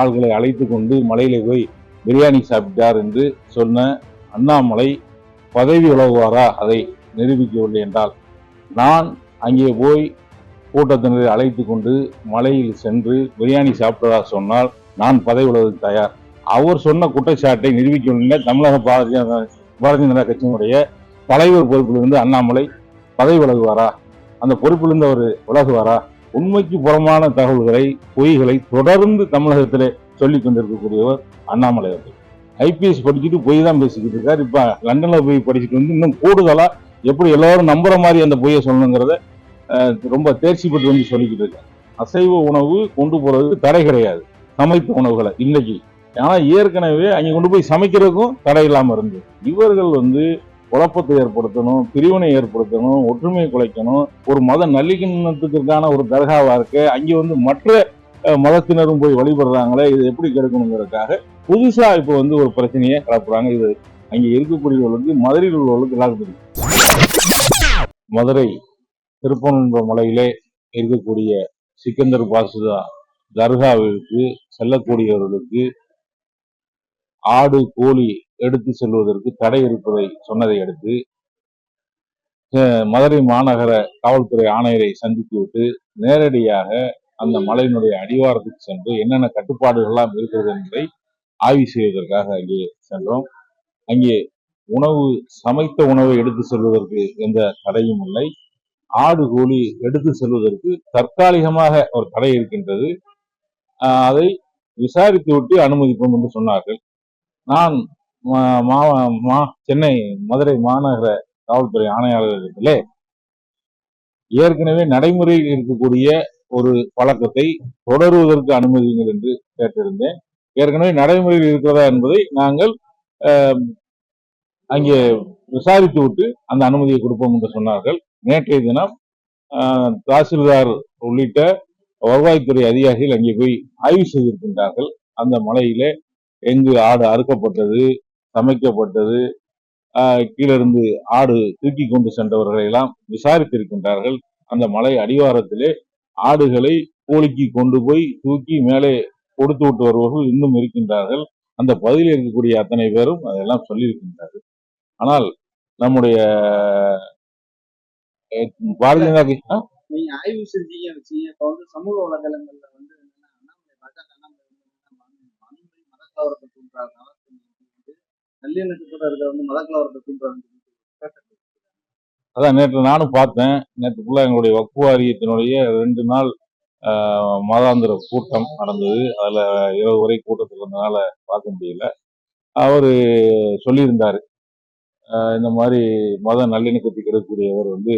ஆள்களை அழைத்து கொண்டு மலையில போய் பிரியாணி சாப்பிட்டார் என்று சொன்ன அண்ணாமலை பதவி உலகுவாரா அதை நிரூபிக்கவில்லை என்றால். நான் அங்கே போய் கூட்டத்தினரை அழைத்து கொண்டு மலையில் சென்று பிரியாணி சாப்பிட்டதா சொன்னால் நான் பதவி உலக தயார். அவர் சொன்ன குற்றச்சாட்டை நிரூபிக்கவில்லை. தமிழக பாரதிய பாரதிய ஜனதா கட்சியினுடைய தலைவர் பொறுப்பிலிருந்து அண்ணாமலை பதவி விலகுவாரா அந்த பொறுப்பிலிருந்து அவர் விலகுவாரா? உண்மைக்கு புறமான தகவல்களை பொய்களை தொடர்ந்து தமிழகத்திலே சொல்லிக் கொண்டிருக்கக்கூடியவர் அண்ணாமலை அவர்கள். ஐபிஎஸ் படிச்சுட்டு பொய் தான் பேசிக்கிட்டு இருக்கார். இப்ப லண்டன்ல போய் படிச்சுட்டு வந்து இன்னும் கூடுதலா எப்படி எல்லாரும் நம்புற மாதிரி அந்த பொய்யை சொல்லணுங்கிறத ரொம்ப தேர்ச்சி பெற்று வந்து சொல்லிக்கிட்டு இருக்காரு. அசைவ உணவு கொண்டு போறதுக்கு தடை கிடையாது. சமைத்த உணவுகளை இன்னைக்கு ஆனால் ஏற்கனவே அங்கே கொண்டு போய் சமைக்கிறதுக்கும் தடை இல்லாமல் இருந்தது. இவர்கள் வந்து குழப்பத்தை ஏற்படுத்தணும் பிரிவினை ஏற்படுத்தணும் ஒற்றுமையை குலைக்கணும் ஒரு மத நல்லிணக்கத்திற்கான ஒரு தர்காவா இருக்கு. அங்கே வந்து மற்ற மதத்தினரும் போய் வழிபடுறாங்களே இது எப்படி கெடுக்கணுங்கிறதுக்காக புதுசா இப்போ வந்து ஒரு பிரச்சனையை கலப்புறாங்க. இது அங்கே இருக்கக்கூடியவர்களுக்கு மதுரையில் உள்ளவர்களுக்கு எல்லாரும் தெரியும். மதுரை திருப்பனன்ற மலையிலே இருக்கக்கூடிய சிக்கந்தர் பாசுதா தர்காவிற்கு செல்லக்கூடியவர்களுக்கு ஆடு கோழி எடுத்து செல்வதற்கு தடை இருப்பதை சொன்னதை அடுத்து மதுரை மாநகர காவல்துறை ஆணையரை சந்தித்து விட்டு நேரடியாக அந்த மலையினுடைய அடிவாரத்துக்கு சென்று என்னென்ன கட்டுப்பாடுகள்லாம் இருக்கிறது என்பதை ஆய்வு செய்வதற்காக அங்கே சென்றோம். அங்கே உணவு சமைத்த உணவை எடுத்து செல்வதற்கு எந்த தடையும் இல்லை. ஆடு கோழி எடுத்து செல்வதற்கு தற்காலிகமாக ஒரு தடை இருக்கின்றது. அதை விசாரித்து விட்டு அனுமதிப்போம் என்று சொன்னார்கள். நான் மா- மா- சென்னை மதுரை மாநகர காவல்துறை ஆணையாளரிடத்திலே ஏற்கனவே நடைமுறையில் இருக்கக்கூடிய ஒரு பழக்கத்தை தொடருவதற்கு அனுமதிங்கள் என்று கேட்டிருந்தேன். ஏற்கனவே நடைமுறையில் இருக்கிறதா என்பதை நாங்கள் அங்கே விசாரித்து விட்டு அந்த அனுமதியை கொடுப்போம் என்று சொன்னார்கள். நேற்றைய தினம் ஆஹ், தாசில்தார் உள்ளிட்ட வருவாய்த்துறை அதிகாரிகள் அங்கே போய் ஆய்வு செய்திருக்கின்றார்கள். அந்த மலையிலே எங்கு ஆடு அறுக்கப்பட்டது சமைக்கப்பட்டது கீழிருந்து ஆடு தூக்கி கொண்டு சென்றவர்களை எல்லாம் விசாரித்திருக்கின்றார்கள். அந்த மலை அடிவாரத்திலே ஆடுகளை கோழிக்கு கொண்டு போய் தூக்கி மேலே கொடுத்து விட்டு வருபவர்கள் இன்னும் இருக்கின்றார்கள். அந்த பகுதியில் இருக்கக்கூடிய அத்தனை பேரும் அதெல்லாம் சொல்லியிருக்கின்றார்கள். ஆனால் நம்முடைய பாரதிய ஜனதா ஆய்வு செஞ்சீங்க வச்சீங்க. இப்ப வந்து சமூக வலைதளங்கள்ல வந்து என்னன்னா அண்ணாமலை பாஜக அண்ணாமலை வந்து என்னன்னா மத- வன்முறை மத கலவரத்தை தூண்டுறாரு நலத்தின் வந்து வந்து மத கலவரத்தை அதான் நேற்று நானும் பார்த்தேன். நேற்று ஃபுல்லாக எங்களுடைய வக்ஃபு வாரியத்தினுடைய ரெண்டு நாள் மாதாந்திர கூட்டம் நடந்தது. அதில் இரவு வரை கூட்டத்தில் இருந்தனால பார்க்க முடியல. அவர் சொல்லியிருந்தார். இந்த மாதிரி மத நல்லிணக்கத்துக்கு இருக்கக்கூடியவர் வந்து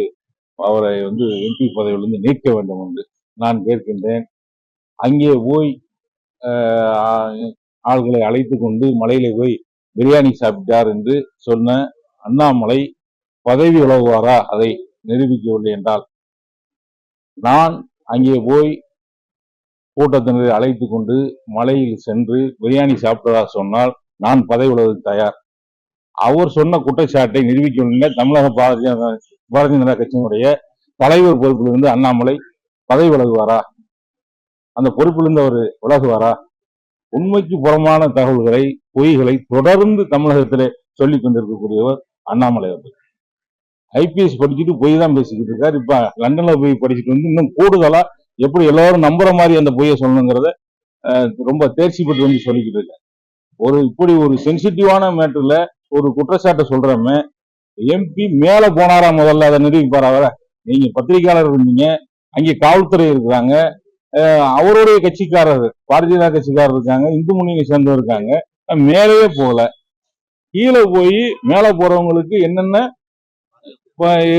அவரை வந்து எம்பி பதவியிலிருந்து நீக்க வேண்டும் என்று நான் கேட்கின்றேன். அங்கே போய் ஆள்களை அழைத்து கொண்டு மலையில போய் பிரியாணி சாப்பிட்டார் என்று சொன்ன அண்ணாமலை பதவி உலகுவாரா அதை நிரூபிக்கவில்லை என்றால். நான் அங்கே போய் கூட்டத்தினரை அழைத்து கொண்டு மலையில் சென்று பிரியாணி சாப்பிட்டதா சொன்னால் நான் பதவி விலகுவதற்கு தயார். அவர் சொன்ன குற்றச்சாட்டை நிரூபிக்கவில்லை. தமிழக பாரதிய பாரதிய ஜனதா கட்சியினுடைய தலைவர் பொறுப்பிலிருந்து அண்ணாமலை பதவி விலகுவாரா? அந்த பொறுப்பிலிருந்து அவர் விலகுவாரா? உண்மைக்கு புறமான தகவல்களை பொய்களை தொடர்ந்து தமிழகத்திலே சொல்லிக் கொண்டிருக்கக்கூடியவர் அண்ணாமலை அவர்கள். ஐபிஎஸ் படிச்சுட்டு பொய் தான் பேசிக்கிட்டு இருக்காரு. இப்ப லண்டன்ல போய் படிச்சுட்டு வந்து இன்னும் கூடுதலா எப்படி எல்லாரும் நம்புற மாதிரி அந்த பொய்யை சொல்லணுங்கிறத ரொம்ப தேர்ச்சி பெற்று வந்து சொல்லிக்கிட்டு இருக்காரு. ஒரு இப்படி ஒரு சென்சிட்டிவான மேட்டர்ல ஒரு குற்றச்சாட்டை சொல்றமே எம்பி மேல போனாரா முதல்ல? அதை நிரூபிப்பாரா? அவரை நீங்க பத்திரிகையாளர் இருந்தீங்க அங்கே காவல்துறை இருக்கிறாங்க அவருடைய கட்சிக்காரர் பாரதிய ஜனதா கட்சிக்காரர் இருக்காங்க இந்து முன்னணி சேர்ந்தவர் இருக்காங்க. மேலேயே போகல. கீழே போய் மேலே போறவங்களுக்கு என்னென்ன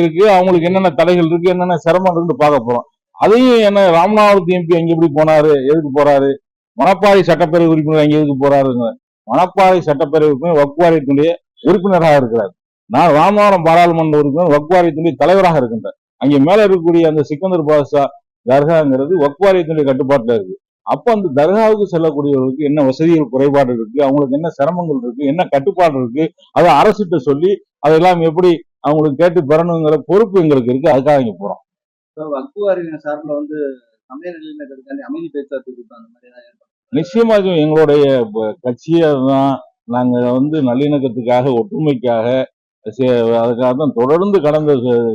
இருக்கு அவங்களுக்கு என்னென்ன தடைகள் இருக்கு என்னென்ன சிரமம் இருக்குன்னு பார்க்க போறோம். அதையும் என்ன ராமநாதபுரத்து எம்பி அங்க எப்படி போனாரு எதுக்கு போறாரு? மணப்பாறை சட்டப்பேரவை உறுப்பினர் அங்க எதுக்கு போறாருங்க மணப்பாறை சட்டப்பேரவை உறுப்பினர் வக்குவாரியத்தினுடைய உறுப்பினராக இருக்கிறார். நான் ராமநாதபுரம் பாராளுமன்ற உறுப்பினர் வக்குவாரியத்தினுடைய தலைவராக இருக்கின்றேன் அங்க மேலே இருக்கக்கூடிய அந்த சிக்கந்தர் பாஷா தர்காங்கிறது வக்குவாரியத்தினுடைய கட்டுப்பாட்டுல இருக்கு. அப்ப அந்த தர்காவுக்கு செல்லக்கூடியவர்களுக்கு என்ன வசதிகள் குறைபாடு இருக்கு? அவங்களுக்கு என்ன சிரமங்கள் இருக்கு? என்ன கட்டுப்பாடு இருக்கு? அதை அரசிட்ட சொல்லி அதெல்லாம் எப்படி அவங்களுக்கு கேட்டு பெறணுங்கிற பொறுப்பு எங்களுக்கு இருக்கு. அதுக்காக இங்க போறோம். வக்குவாரியின் சார்பில் வந்து சமய நல்லிணக்கத்துக்காண்டி அமைதி பேச்சுவார்த்தை கூட்டம் அந்த மாதிரி நிச்சயமா எங்களுடைய கட்சியை தான் நாங்க வந்து நல்லிணக்கத்துக்காக ஒற்றுமைக்காக அதுக்காக தான் தொடர்ந்து கடந்த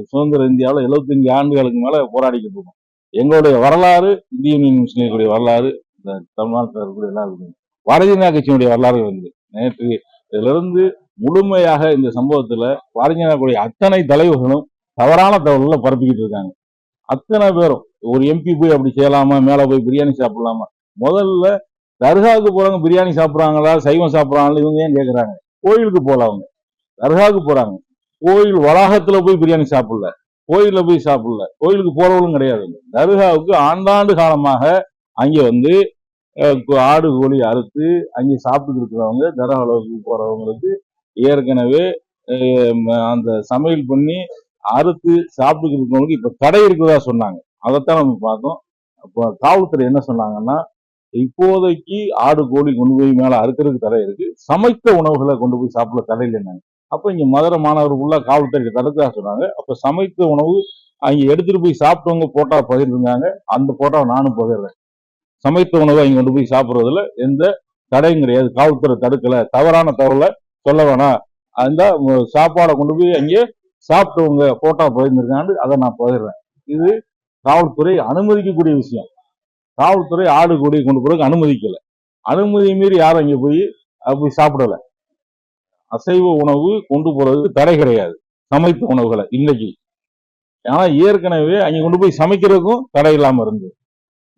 சுதந்திர இந்தியாவில் 75 ஆண்டுகளுக்கு மேல போராடிக்கிட்டு இருக்கோம். எங்களுடைய வரலாறு இந்திய யூனியன் முஸ்லீம் லீக்குடைய வரலாறு இந்த தமிழ்நாட்டில் இருக்கக்கூடிய எல்லாருக்கும் பாரதிய ஜனதா கட்சியினுடைய வரலாறு வந்து நேற்று இதிலிருந்து முழுமையாக இந்த சம்பவத்துல பாரதிய ஜனதா கூடிய அத்தனை தலைவர்களும் தவறான தகவல்களை பரப்பிக்கிட்டு இருக்காங்க. அத்தனை பேரும் ஒரு எம்பி போய் அப்படி செய்யலாமா மேலே போய் பிரியாணி சாப்பிடலாமா? முதல்ல தர்காவுக்கு போறவங்க பிரியாணி சாப்பிட்றாங்களா சைவம் சாப்பிட்றாங்களா இவங்க ஏன் கேட்குறாங்க கோயிலுக்கு போகல அவங்க. தர்காவுக்கு போறாங்க. கோயில் வளாகத்துல போய் பிரியாணி சாப்பிடல. கோயிலில் போய் சாப்பிடல. கோயிலுக்கு போறவங்களும் கிடையாது. தர்காவுக்கு ஆண்டாண்டு காலமாக அங்கே வந்து ஆடு கோழி அறுத்து அங்கே சாப்பிட்டு இருக்கிறவங்க தர்காவுக்கு போறவங்களுக்கு ஏற்கனவே அந்த சமையல் பண்ணி அறுத்து சாப்பிட்டு இருக்கிறவங்களுக்கு இப்போ தடை இருக்கிறதா சொன்னாங்க. அதைத்தான் நம்ம பார்த்தோம். அப்போ காவல்துறை என்ன சொன்னாங்கன்னா இப்போதைக்கு ஆடு கோழி கொண்டு போய் மேலே அறுக்கிறதுக்கு தடை இருக்கு. சமைத்த உணவுகளை கொண்டு போய் சாப்பிட தடை இல்லைன்னாங்க அப்போ இங்கே மதுரை மாணவர்களுக்குள்ள காவல்துறை தடுக்கா சொன்னாங்க. அப்போ சமைத்த உணவு அங்கே எடுத்துகிட்டு போய் சாப்பிட்டவங்க போட்டா பகிர்ந்துருந்தாங்க. அந்த போட்டோவை நானும் பகிர்றேன். சமைத்த உணவை அங்கே கொண்டு போய் சாப்பிட்றதுல எந்த தடையும் கிடையாது. காவல்துறை தடுக்கலை. தவறான தகவலை சொல்ல வேணாம். அந்த சாப்பாடை கொண்டு போய் அங்கே சாப்பிட்டவங்க போட்டோ பகிர்ந்துருக்காண்டு அதை நான் பகிர்றேன். இது காவல்துறை அனுமதிக்கக்கூடிய விஷயம். காவல்துறை ஆடு கூடிய கொண்டு போறதுக்கு அனுமதிக்கலை. அனுமதி மீறி யாரும் இங்கே போய் போய் சாப்பிடலை. அசைவ உணவு கொண்டு போறதுக்கு தடை கிடையாது. சமைத்த உணவுகளை இன்னைக்கு. ஆனா ஏற்கனவே அங்க கொண்டு போய் சமைக்கிறதுக்கும் தடை இல்லாம இருந்தது.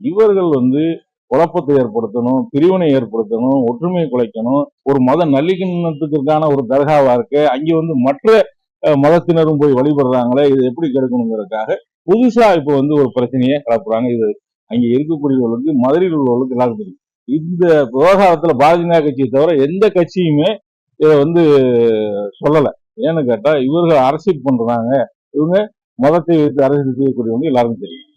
இவர்கள் வந்து குழப்பத்தை ஏற்படுத்தணும் பிரிவினை ஏற்படுத்தணும் ஒற்றுமையை குலைக்கணும் ஒரு மத நல்லிக்கணத்துக்கான ஒரு தர்காவா இருக்கு. அங்க வந்து மற்ற மதத்தினரும் போய் வழிபடுறாங்களே இது எப்படி கெடுக்கணுங்கிறதுக்காக புதுசா இப்போ வந்து ஒரு பிரச்சனையை கலப்புறாங்க இது அங்க இருக்கக்கூடியவர்களுக்கு மதுரையில் உள்ளவர்களுக்கு எல்லாருக்கும் தெரியும். இந்த விவகாரத்துல பாரதிய கட்சியை தவிர எந்த கட்சியுமே இதை வந்து சொல்லலை. ஏன்னு கேட்டால் இவர்கள் அரசியல் பண்ணுறாங்க இவங்க மதத்தை வைத்து அரசியல் செய்யக்கூடியவங்க எல்லாருக்கும் தெரியும்.